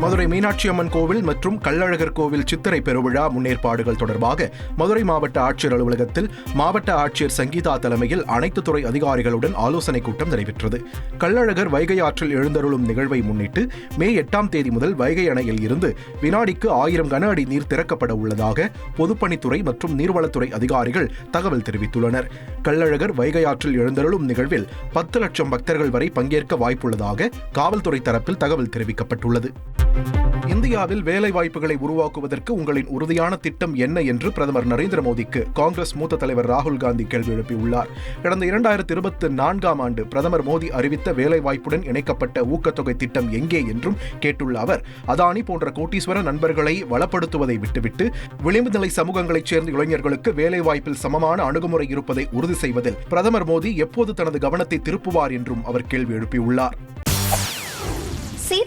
மதுரை மீனாட்சி அம்மன் கோவில் மற்றும் கள்ளழகர் கோவில் சித்திரை பெருவிழா முன்னேற்பாடுகள் தொடர்பாக மதுரை மாவட்ட ஆட்சியர் அலுவலகத்தில் மாவட்ட ஆட்சியர் சங்கீதா தலைமையில் அனைத்து துறை அதிகாரிகளுடன் ஆலோசனைக் கூட்டம் நடைபெற்றது. கள்ளழகர் வைகை ஆற்றில் எழுந்தருளும் நிகழ்வை முன்னிட்டு மே எட்டாம் தேதி முதல் வைகை அணையில் இருந்து வினாடிக்கு ஆயிரம் கன அடி நீர் திறக்கப்பட உள்ளதாக பொதுப்பணித்துறை மற்றும் நீர்வளத்துறை அதிகாரிகள் தகவல் தெரிவித்துள்ளனர். கள்ளழகர் வைகை ஆற்றில் எழுந்தருளும் நிகழ்வில் பத்து லட்சம் பக்தர்கள் வரை பங்கேற்க வாய்ப்புள்ளதாக காவல்துறை தரப்பில் தகவல் தெரிவிக்கப்பட்டுள்ளது. இந்தியாவில் வேலை வாய்ப்புகளை உருவாக்குவதற்கு உங்களின் உறுதியான திட்டம் என்ன என்று பிரதமர் நரேந்திர மோடிக்கு காங்கிரஸ் மூத்த தலைவர் ராகுல் காந்தி கேள்வி எழுப்பியுள்ளார். கடந்த இரண்டாயிரத்தி இருபத்தி நான்காம் ஆண்டு பிரதமர் மோடி அறிவித்த வேலை வாய்ப்புடன் இணைக்கப்பட்ட ஊக்கத்தொகை திட்டம் எங்கே என்றும் கேட்டுள்ள அவர் அதானி போன்ற கோட்டீஸ்வர நண்பர்களை வளப்படுத்துவதை விட்டுவிட்டு விளிம்பு நிலை சமூகங்களைச் சேர்ந்த இளைஞர்களுக்கு வேலை வாய்ப்பில் சமமான அணுகுமுறை இருப்பதை உறுதி செய்வதில் பிரதமர் மோடி எப்போது தனது கவனத்தை திருப்புவார் என்றும் அவர் கேள்வி எழுப்பியுள்ளார்.